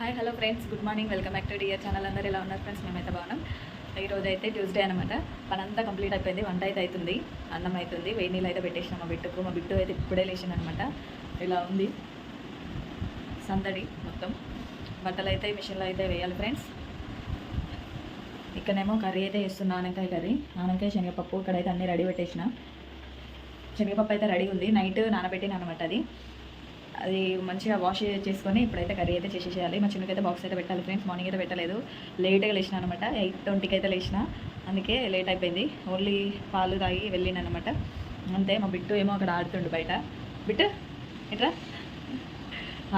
Hi hello friends good morning welcome back to dear channel అందరూ ఎలా ఉన్నారు friends మేమైతే బాగున్నాం. ఈరోజు అయితే ట్యూస్డే అనమాట పనంతా కంప్లీట్ అయిపోయింది. వంట అయితే అవుతుంది. అన్నం అవుతుంది. వేడి నీళ్ళు అయితే పెట్టేసినా. మా బిట్టుకు మా బిట్టు అయితే ఇప్పుడే లేచింది అనమాట ఇలా ఉంది. సందడి మొత్తం. బట్టలు అయితే మిషన్లో అయితే వేయాలి ఫ్రెండ్స్ ఇక్కడనేమో కర్రీ అయితే వేస్తున్నా ఆనకాయ కర్రీ. ఆనకాయ శనగపప్పు ఇక్కడైతే అన్నీ రెడీ పెట్టేసిన. శనగపప్పు అయితే రెడీ ఉంది. నైట్ నానబెట్టిన అనమాట అది. అది మంచిగా వాష్ చేసుకొని ఇప్పుడైతే కర్రీ అయితే చేసేసేయాలి. మా చిన్నకైతే బాక్స్ అయితే పెట్టాలి ఫ్రెండ్స్ మార్నింగ్ అయితే పెట్టలేదు. లేట్గా లేచిన అనమాట ఎయిట్ ట్వంటీకి అయితే లేచిన. అందుకే లేట్ అయిపోయింది. ఓన్లీ పాలు తాగి వెళ్ళిన అనమాట అంతే మా బిట్టు ఏమో అక్కడ ఆడుతుండు బయట. బిట్టు ఎట్రా?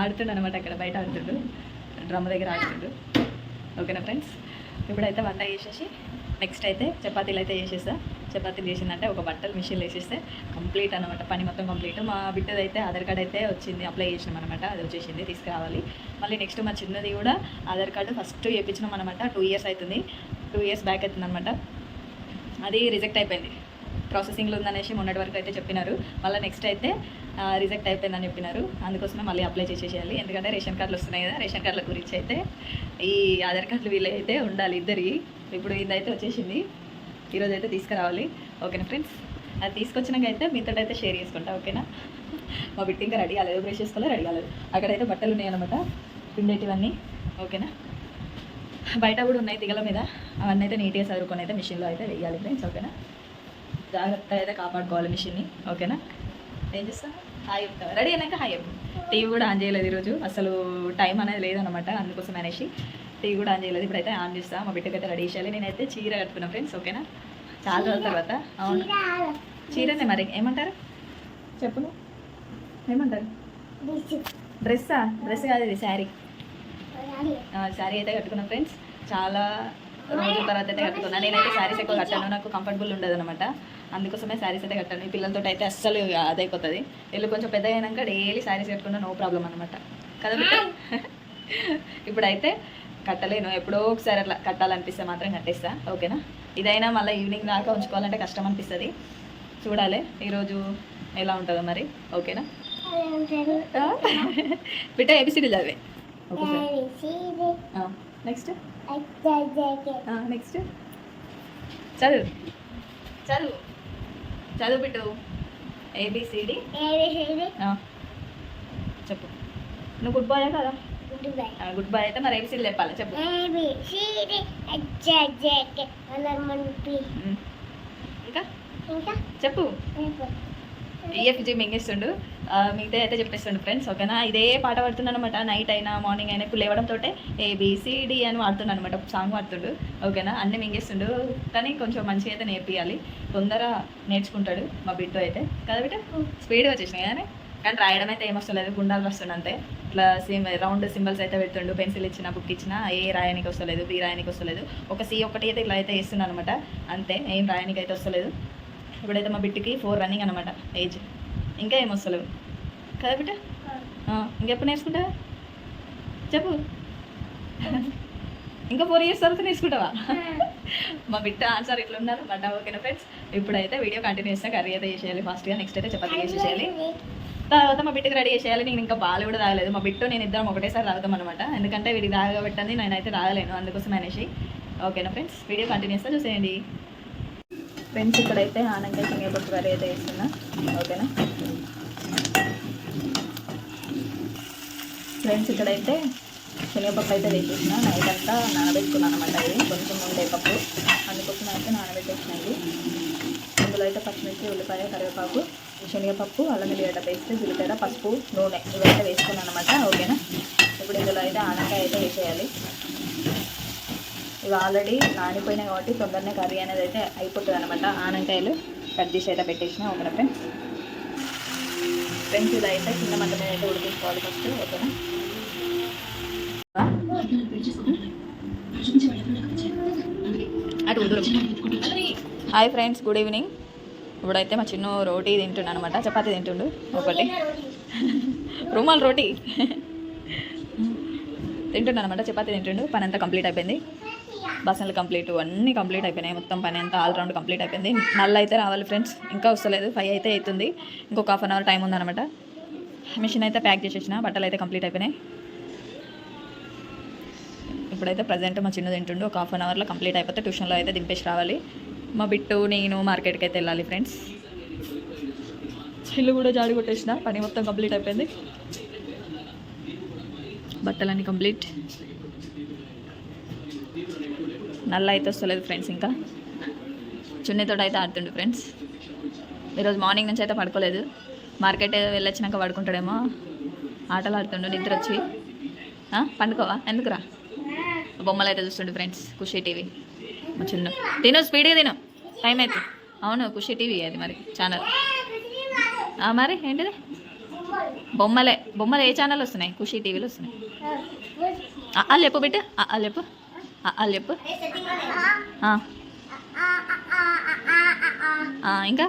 ఆడుతుండు అనమాట అక్కడ బయట ఆడుతుండు. డ్రమ్ దగ్గర ఆడుతుండు. ఓకేనా ఫ్రెండ్స్ ఇప్పుడైతే వంట చేసేసి నెక్స్ట్ అయితే చపాతీలు అయితే చేసేసా చపాతీలు చేసిందంటే ఒక బట్టలు మిషన్లో వేసేస్తే కంప్లీట్ అనమాట పని మొత్తం కంప్లీట్ మా బిడ్డది అయితే ఆధార్ కార్డ్ అయితే వచ్చింది అప్లై చేసినాం అనమాట అది వచ్చేసింది తీసుకురావాలి. మళ్ళీ నెక్స్ట్ మా చిన్నది కూడా ఆధార్ కార్డు ఫస్ట్ చేయించినాం అనమాట టూ ఇయర్స్ అవుతుంది టూ ఇయర్స్ బ్యాక్ అవుతుంది అనమాట అది రిజెక్ట్ అయిపోయింది. ప్రాసెసింగ్లో ఉందనేసి మొన్నటి వరకు అయితే చెప్పినారు. మళ్ళీ నెక్స్ట్ అయితే రిజెక్ట్ అయిపోయిందని చెప్పినారు. అందుకోసమే మళ్ళీ అప్లై చేసేసేయాలి. ఎందుకంటే రేషన్ కార్డులు వస్తున్నాయి కదా. రేషన్ కార్డుల గురించి అయితే ఈ ఆధార్ కార్డులు వీళ్ళైతే ఉండాలి ఇద్దరి. ఇప్పుడు ఇదైతే వచ్చేసింది. ఈరోజు అయితే తీసుకురావాలి. ఓకేనా ఫ్రెండ్స్? అది తీసుకొచ్చినాక అయితే మీతో అయితే షేర్ చేసుకుంటా ఓకేనా? మా బిడ్డ ఇంకా రెడీ కాలేదు బ్రష్ చేసుకోలే రెడీ కాలేదు. అక్కడైతే బట్టలు ఉన్నాయన్నమాట పిండేటివన్నీ ఓకేనా? బయట కూడా ఉన్నాయి తిగల మీద. అవన్నీ అయితే నీట్గా చదువుకొని అయితే మిషన్లో అయితే వేయాలి ఫ్రెండ్స్ ఓకేనా? జాగ్రత్తగా అయితే కాపాడుకోవాలి మిషన్ని ఓకేనా? ఏం చేస్తా హాయ్ చెప్తా రెడీ అయినాక హాయ్ టీవీ కూడా ఆన్ చేయలేదు ఈరోజు. అసలు టైం అనేది లేదనమాట అందుకోసం అనేసి. టీవీ కూడా ఆన్ చేయలేదు. ఇప్పుడైతే ఆన్ చేస్తా. మా బిడ్డకి అయితే రెడీ చేయాలి. నేనైతే చీర కట్టుకున్నా ఫ్రెండ్స్ ఓకేనా? చాలా రోజుల తర్వాత. అవును. చీరనే మరి. ఏమంటారు? చెప్పు. ఏమంటారు? డ్రెస్సా? డ్రెస్ కాదు ఇది శారీ. శారీ. అయితే కట్టుకున్నా ఫ్రెండ్స్. చాలా రోజుల తర్వాత అయితే కట్టుకున్నా. నేనైతే శారీస్ ఎక్కువ కట్టాను. నాకు కంఫర్టబుల్ ఉండదు అనమాట అందుకోసమే శారీస్ అయితే కట్టాను. ఈ పిల్లలతో అయితే అస్సలు అదైపోతుంది. వీళ్ళు కొంచెం పెద్దగా అయినాక డైలీ శారీస్ కట్టుకున్నా నో ప్రాబ్లం అనమాట కదా ఇప్పుడైతే కట్టలేను. ఎప్పుడో ఒకసారి అట్లా కట్టాలనిపిస్తే మాత్రం కట్టేస్తా. ఓకేనా? ఇదైనా మళ్ళీ ఈవినింగ్ దాకా ఉంచుకోవాలంటే కష్టం అనిపిస్తుంది. చూడాలి. ఈరోజు ఎలా ఉంటుందో మరి. ఓకేనా? బిడ్డ ఏబిసిడి చదివే. నెక్స్ట్ నెక్స్ట్ చదువు. చదువు. చదువు బిడ్డు. ఏబిసిడి. చెప్పు. నువ్వు గుడ్ బాయ్ కదా? గుడ్ బాయ్ అయితే మరి ఏబిసిడి చెప్పాలి చెప్పు. ఉమ్. ఇంకా? చెప్పు. ఈఎఫ్జీ మింగేస్తుండు. ఆ, మిగతా అయితే చెప్పేస్తుండు ఫ్రెండ్స్ ఓకేనా? ఇదే పాట పాడుతున్నాను అనమాట నైట్ అయినా మార్నింగ్ అయినా ఇప్పుడు లేవడంతో ఏబిసిడి అని వాడుతున్నాను అనమాట సాంగ్ పాడుతుండు ఓకేనా? అన్నీ మింగేస్తుండు. కానీ కొంచెం మంచిగా అయితే నేర్పియాలి. తొందర నేర్చుకుంటాడు మా బిడ్డ అయితే. కదా బిడ్డ? స్పీడ్గా వచ్చేసినాయి కానీ కానీ రాయడం అయితే ఏమొస్తలేదు గుండాలు వస్తుండు అంతే. ఇట్లా సేమ్ రౌండ్ సింబల్స్ అయితే పెడుతుండు. పెన్సిల్ ఇచ్చిన బుక్ ఇచ్చిన ఏ రాయనికి వస్తలేదు బి రాయనికి వస్తలేదు. ఒక సి ఒకటి అయితే ఇలా అయితే వేస్తున్నాను అనమాట అంతే ఏం రాయనికి అయితే వస్తలేదు. ఇప్పుడైతే మా బిడ్డకి ఫోర్ రన్నింగ్ అనమాట ఏజ్ ఇంకా ఏం వస్తలేవు. కదా బిడ్డ ఇంకెప్పుడు నేర్చుకుంటావా? చెప్పు. ఇంకా ఫోర్ ఇయర్స్ తర్వాత నేర్చుకుంటావా? మా బిడ్డ ఆన్సర్ ఇట్లా ఉన్నారు బట్ ఓకేనా ఫ్రెండ్స్ ఇప్పుడైతే వీడియో కంటిన్యూ చేస్తే కర్రీ అయితే చేసేయాలి. ఫాస్ట్గా నెక్స్ట్ అయితే చపాతీ చేసేయాలి తర్వాత మా బిడ్డకి రెడీ చేసేయాలి. నేను ఇంకా పాలు కూడా తాగలేదు. మా బిట్టు నేను ఇద్దరం ఒకటేసారి తాగుతాం అనమాట ఎందుకంటే వీడికి తాగబెట్టండి నేనైతే తాగలేను. అందుకోసం అనేసి. ఓకేనా ఫ్రెండ్స్? వీడియో కంటిన్యూస్గా చూసేయండి. ఫ్రెండ్స్ ఇక్కడైతే ఆనందంగా సింగపూర్ కర్రీ అయితే వేస్తున్నా ఓకేనా? ఫ్రెండ్స్ ఇక్కడైతే శనగపప్పు అయితే వేసేసిన నైట్ అంతా నానబెట్టుకున్నాను అనమాట ఇది. కొంచెం ఉండే పప్పు. అందుకోసం అయితే నానబెట్టేసినది అందులో అయితే పచ్చిమిర్చి ఉల్లిపాయ కరివేపాకు శనగపప్పు అల్లం ఎల్లిగడ్డ పేస్ట్ జీలకర్ర పసుపు నూనె ఇవైతే వేసుకున్నాను అనమాట ఓకేనా? ఇప్పుడు ఇందులో అయితే ఆనకాయ అయితే వేసేయాలి. ఇవి ఆల్రెడీ నానిపోయినాయి కాబట్టి తొందరనే కర్రీ అనేది అయితే అయిపోతుంది అనమాట ఆనకాయలు కట్ చేసి అయితే పెట్టేసిన. ఓకేనా ఫ్రెండ్స్ ఫ్రెండ్స్ ఇది అయితే చిన్న మంట మీద అయితే ఉడికించుకోవాలి ఫస్ట్ ఓకేనా? అటు హాయ్ ఫ్రెండ్స్ గుడ్ ఈవినింగ్ ఇప్పుడైతే మా చిన్న రోటీ తింటుండు అనమాట చపాతి తింటుండు ఒకటి. రుమాల్ రోటీ. తింటుండు అనమాట చపాతి తింటుండు. పని అంతా కంప్లీట్ అయిపోయింది. బసన్లు కంప్లీట్ అన్నీ కంప్లీట్ అయిపోయినాయి. మొత్తం పని అంతా ఆల్ రౌండ్ కంప్లీట్ అయిపోయింది. నల్ల అయితే రావాలి ఫ్రెండ్స్. ఇంకా వస్తలేదు. ఫైవ్ అయితే అవుతుంది. ఇంకొక హాఫ్ అన్ అవర్ టైం ఉందన్నమాట మిషన్ అయితే ప్యాక్ చేసేసిన. బట్టలు అయితే కంప్లీట్ అయిపోయినాయి. ఇప్పుడైతే ప్రజెంట్ మా చిన్న తింటుండు. ఒక హాఫ్ అన్ అవర్లో కంప్లీట్ అయిపోతే ట్యూషన్లో అయితే దింపేసి రావాలి. మా బిట్టు నేను మార్కెట్కి అయితే వెళ్ళాలి ఫ్రెండ్స్. చెల్లు కూడా జాడి కొట్టేసిన పని మొత్తం కంప్లీట్ అయిపోయింది. బట్టలన్నీ కంప్లీట్. నల్ల అయితే వస్తలేదు ఫ్రెండ్స్ ఇంకా. చున్నీతో అయితే ఆడుతుండు ఫ్రెండ్స్. ఈరోజు మార్నింగ్ నుంచి అయితే పడుకోలేదు. మార్కెట్ వెళ్ళొచ్చినాక పడుకుంటాడేమో. ఆటలు ఆడుతుండు నిద్ర వచ్చి పండుకోవా? ఎందుకురా? బొమ్మలు అయితే చూస్తుండు ఫ్రెండ్స్ ఖుషి టీవీ. చిన్న. తిను స్పీడ్గా తిను. టైం అయితే అవును ఖుషి టీవీ అది మరి ఛానల్. మరి ఏంటిది? బొమ్మలే. బొమ్మలు ఏ ఛానల్ వస్తున్నాయి? ఖుషి టీవీలో వస్తున్నాయి. అల్లు చెప్పు బిడ్డ. అల్లు చెప్పు అల్లు చెప్పు ఇంకా?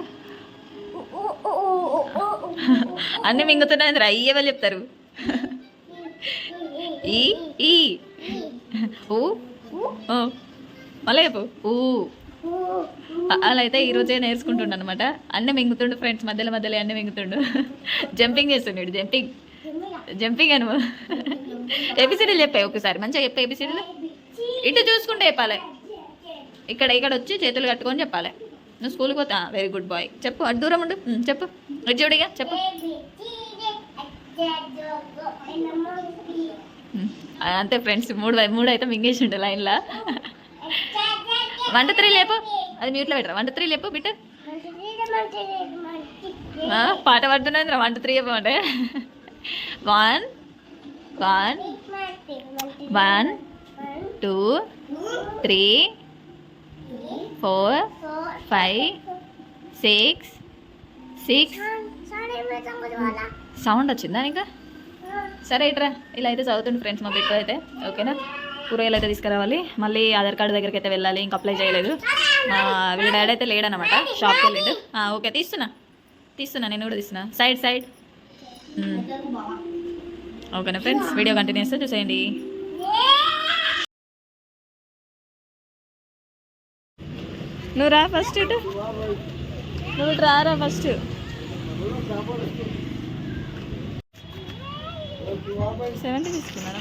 అన్నీ మింగుతున్నాయి అయ్యే వాళ్ళు చెప్తారు. ఈ ఈ. ఊ ఓ మళ్ళీ చెప్పు ఊ. అలా అయితే ఈరోజే నేర్చుకుంటుండ అనమాట అన్న మింగుతుండు ఫ్రెండ్స్ మధ్యలో మధ్యలో అన్న మింగుతుండు. జంపింగ్ చేస్తుండడు జంపింగ్ జంపింగ్ అను. ఏబిసిడీలు చెప్పాయి ఒకసారి మంచిగా చెప్పే ఏబిసిడీలు ఇటు చూసుకుంటే చెప్పాలి. ఇక్కడ ఇక్కడ వచ్చి చేతులు కట్టుకొని చెప్పాలి. నువ్వు స్కూల్కి పోతా? వెరీ గుడ్ బాయ్ చెప్పు అటు దూరం ఉండు. చెప్పు. ఇటు చూడిగా చెప్పు. అంతే ఫ్రెండ్స్ మూడు మూడు అయితే మింగేసి ఉండే లైన్లో. వన్ టూ త్రీ లేపు. అది మ్యూట్లో పెట్టరా? వన్ టూ త్రీ లేపు బిట్టు. పాట పాడుతున్నది వన్ టూ త్రీ చెప్పమంటే one one one two three four five six six sound వచ్చిందా ఇంకా సరే ఇట్రా ఇలా అయితే చదువుతుంది ఫ్రెండ్స్ మా బిడ్డ అయితే. ఓకేనా కూరగాయలు అయితే తీసుకురావాలి. మళ్ళీ ఆధార్ కార్డు దగ్గరికి అయితే వెళ్ళాలి. ఇంకా అప్లై చేయలేదు. వీళ్ళ డాడీ అయితే లేడనమాట షాప్కి వెళ్ళిండు. ఓకే తీస్తున్నా. తీస్తున్నా నేను కూడా తీస్తున్నా. సైడ్ సైడ్ ఓకేనా ఫ్రెండ్స్ వీడియో కంటిన్యూ చేస్తే చూసేయండి. నువ్వు రా ఫస్ట్ ఇటు. నువ్వు రారా ఫస్ట్ సెవెంటీ తీసుకున్నారా